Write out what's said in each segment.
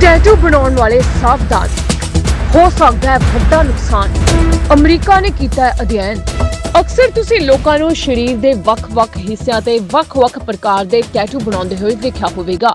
Tattoo ਬਣਾਉਣ ਵਾਲੇ ਸਾਵਧਾਨ। ਹੋ ਸਕਦਾ ਹੈ ਵੱਡਾ ਨੁਕਸਾਨ। ਅਮਰੀਕਾ ਨੇ ਕੀਤਾ ਹੈ ਅਧਿਐਨ। ਅਕਸਰ ਤੁਸੀਂ ਲੋਕਾਂ ਨੂੰ ਸਰੀਰ ਦੇ ਵੱਖ-ਵੱਖ ਹਿੱਸਿਆਂ ਤੇ ਵੱਖ-ਵੱਖ ਪ੍ਰਕਾਰ ਦੇ ਟੈਟੂ ਬਣਾਉਂਦੇ ਹੋਏ ਦੇਖਿਆ ਹੋਵੇਗਾ।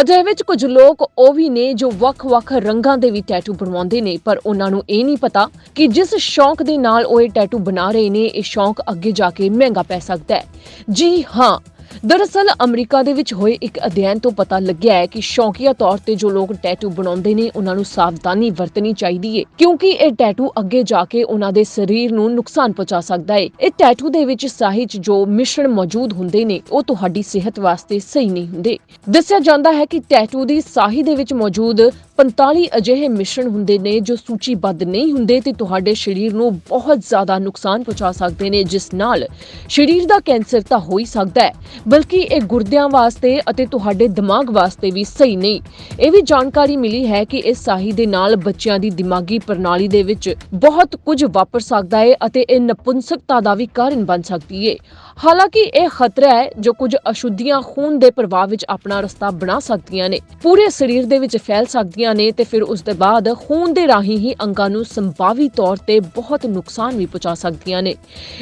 ਅਜਿਹੇ ਵਿੱਚ ਕੁਝ ਲੋਕ ਉਹ ਵੀ ਨੇ ਜੋ ਵੱਖ-ਵੱਖ ਰੰਗਾਂ ਦੇ ਵੀ ਟੈਟੂ ਬਣਵਾਉਂਦੇ ਨੇ, ਪਰ ਉਹਨਾਂ ਨੂੰ ਇਹ ਨਹੀਂ ਪਤਾ ਕਿ ਜਿਸ ਸ਼ੌਂਕ ਦੇ ਨਾਲ ਉਹ ਇਹ ਟੈਟੂ ਬਣਾ ਰਹੇ ਨੇ, ਇਹ ਸ਼ੌਂਕ ਅੱਗੇ ਜਾ ਕੇ ਮਹਿੰਗਾ ਪੈ ਸਕਦਾ ਹੈ। ਜੀ ਹਾਂ ਦਰਅਸਲ ਅਮਰੀਕਾ ਦੇ ਵਿੱਚ ਹੋਏ ਇੱਕ ਅਧਿਐਨ ਤੋਂ ਪਤਾ ਲੱਗਿਆ ਹੈ ਕਿ ਸ਼ੌਕੀਆ ਤੌਰ ਤੇ ਜੋ ਲੋਕ ਟੈਟੂ ਬਣਾਉਂਦੇ ਨੇ, ਉਹਨਾਂ ਨੂੰ ਸਾਵਧਾਨੀ ਵਰਤਣੀ ਚਾਹੀਦੀ ਹੈ ਕਿਉਂਕਿ ਇਹ ਟੈਟੂ ਅੱਗੇ ਜਾ ਕੇ ਉਹਨਾਂ ਦੇ ਸਰੀਰ ਨੂੰ ਨੁਕਸਾਨ ਪਹੁੰਚਾ ਸਕਦਾ ਹੈ ਇਹ ਟੈਟੂ ਦੇ ਵਿੱਚ ਸਾਹੀ 'ਚ ਜੋ ਮਿਸ਼ਰਣ ਮੌਜੂਦ ਹੁੰਦੇ ਨੇ, ਉਹ ਤੁਹਾਡੀ ਸਿਹਤ ਵਾਸਤੇ ਸਹੀ ਨਹੀਂ ਹੁੰਦੇ। ਦੱਸਿਆ ਜਾਂਦਾ ਹੈ ਕਿ ਟੈਟੂ ਦੀ ਸਾਹੀ ਦੇ ਵਿੱਚ ਮੌਜੂਦ 45 ਅਜਿਹੇ ਮਿਸ਼ਰਣ ਹੁੰਦੇ ਨੇ, ਜੋ ਸੂਚੀਬੱਧ ਨਹੀਂ ਹੁੰਦੇ ਤੇ ਤੁਹਾਡੇ ਸਰੀਰ ਨੂੰ ਬਹੁਤ ਜ਼ਿਆਦਾ ਨੁਕਸਾਨ ਪਹੁੰਚਾ ਸਕਦੇ ਨੇ, ਜਿਸ ਨਾਲ ਸਰੀਰ ਦਾ ਕੈਂਸਰ ਤਾਂ ਹੋ ਹੀ ਸਕਦਾ ਹੈ। ਬਲਕਿ ਇਹ ਗੁਰਦਿਆਂ ਵਾਸਤੇ ਅਤੇ ਤੁਹਾਡੇ ਦਿਮਾਗ ਵਾਸਤੇ ਵੀ ਸਹੀ ਨਹੀਂ। ਇਹ ਵੀ ਜਾਣਕਾਰੀ ਮਿਲੀ ਹੈ ਕਿ ਇਸ ਸਾਹੀ ਦੇ ਨਾਲ ਬੱਚਿਆਂ ਦੀ ਦਿਮਾਗੀ ਪ੍ਰਣਾਲੀ ਦੇ ਵਿੱਚ ਬਹੁਤ ਕੁਝ ਵਾਪਰ ਸਕਦਾ ਹੈ ਅਤੇ ਇਹ ਨਪੁੰਸਕਤਾ ਦਾ ਵੀ ਕਾਰਨ ਬਣ ਸਕਦੀ ਹੈ ਹਾਲਾਂਕਿ ਇਹ ਖਤਰਾ ਹੈ ਜੋ ਕੁਝ ਅਸ਼ੁੱਧੀਆਂ ਖੂਨ ਦੇ ਪ੍ਰਵਾਹ ਵਿੱਚ ਆਪਣਾ ਰਸਤਾ ਬਣਾ ਸਕਦੀਆਂ ਨੇ। ਪੂਰੇ ਸਰੀਰ ਦੇ ਵਿੱਚ ਫੈਲ ਸਕਦੀਆਂ ਨੇ ਤੇ ਫਿਰ ਉਸ ਦੇ ਬਾਅਦ ਖੂਨ ਦੇ ਰਾਹੀਂ ਹੀ ਅੰਗਾਂ ਨੂੰ ਸੰਭਾਵੀ ਤੌਰ ਤੇ ਬਹੁਤ ਨੁਕਸਾਨ ਵੀ ਪਹੁੰਚਾ ਸਕਦੀਆਂ ਨੇ।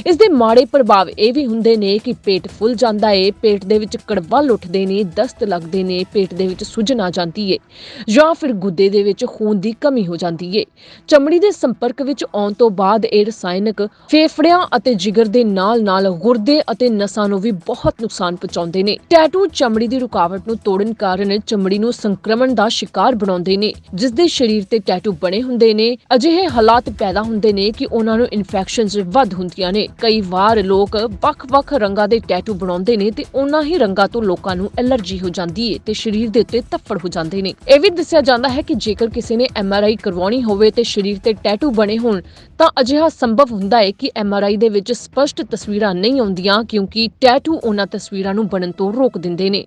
ਇਸ ਦੇ ਮਾੜੇ ਪ੍ਰਭਾਵ ਇਹ ਵੀ ਹੁੰਦੇ ਨੇ ਕਿ ਪੇਟ ਫੁੱਲ ਜਾਂਦਾ ਏ ਪੇਟ ਦੇ ਵਿੱਚ ਕੜਵਲ ਉੱਠਦੇ ਨੇ, ਦਸਤ ਲੱਗਦੇ ਨੇ, ਪੇਟ ਦੇ ਵਿੱਚ ਸੁੱਜਣ ਆ ਜਾਂਦੀ ਏ ਜਾਂ ਫਿਰ ਗੁੱਦੇ ਦੇ ਵਿੱਚ ਖੂਨ ਦੀ ਕਮੀ ਹੋ ਜਾਂਦੀ ਏ। ਚਮੜੀ ਦੇ ਸੰਪਰਕ ਵਿੱਚ ਆਉਣ ਤੋਂ ਬਾਅਦ ਇਹ ਰਸਾਇਣਕ ਫੇਫੜਿਆਂ ਅਤੇ ਜਿਗਰ ਦੇ ਨਾਲ-ਨਾਲ ਗੁਰਦੇ ਅਤੇ ਨਸਾਂ ਨੂੰ ਵੀ ਬਹੁਤ ਨੁਕਸਾਨ ਪਹੁੰਚਾਉਂਦੇ ਨੇ। ਟੈਟੂ ਚਮੜੀ ਦੀ ਰੁਕਾਵਟ ਨੂੰ ਤੋੜਨ ਕਾਰਨ ਚਮੜੀ ਨੂੰ ਸੰਕਰਮਣ ਦਾ ਸ਼ਿਕਾਰ ਬਣਾਉਂਦੇ ਨੇ ਜਿਸ ਦੇ ਸਰੀਰ ਤੇ ਟੈਟੂ ਬਣੇ ਹੁੰਦੇ ਨੇ। ਅਜਿਹੇ ਹਾਲਾਤ ਪੈਦਾ ਹੁੰਦੇ ਨੇ ਕਿ ਉਹਨਾਂ ਨੂੰ ਇਨਫੈਕਸ਼ਨਸ ਵੱਧ ਹੁੰਦੀਆਂ ਨੇ। ਕਈ ਵਾਰ ਲੋਕ ਵੱਖ-ਵੱਖ ਰੰਗਾਂ ਦੇ ਟੈਟੂ ਬਣਾਉਂਦੇ ਨੇ ਤੇ ਉਹਨਾਂ ਹੀ ਰੰਗਾਂ ਤੋਂ ਲੋਕਾਂ ਨੂੰ ਐਲਰਜੀ ਹੋ ਜਾਂਦੀ ਹੈ ਤੇ ਸਰੀਰ ਦੇ ਉੱਤੇ ਤੱਫੜ ਹੋ ਜਾਂਦੇ ਨੇ। ਇਹ ਵੀ ਦੱਸਿਆ ਜਾਂਦਾ ਹੈ ਕਿ ਜੇਕਰ ਕਿਸੇ ਨੇ ਐਮਆਰਆਈ ਕਰਵਾਉਣੀ ਹੋਵੇ ਤੇ ਸਰੀਰ ਤੇ ਟੈਟੂ ਬਣੇ ਹੋਣ, ਤਾਂ ਅਜਿਹਾ ਸੰਭਵ ਹੁੰਦਾ ਹੈ ਕਿ ਐਮਆਰਆਈ ਦੇ ਵਿੱਚ ਸਪਸ਼ਟ ਤਸਵੀਰਾਂ ਨਹੀਂ ਆਉਂਦੀਆਂ ਕਿਉਂਕਿ ਟੈਟੂ ਉਹਨਾਂ ਤਸਵੀਰਾਂ ਨੂੰ ਬਣਨ ਤੋਂ ਰੋਕ ਦਿੰਦੇ ਨੇ।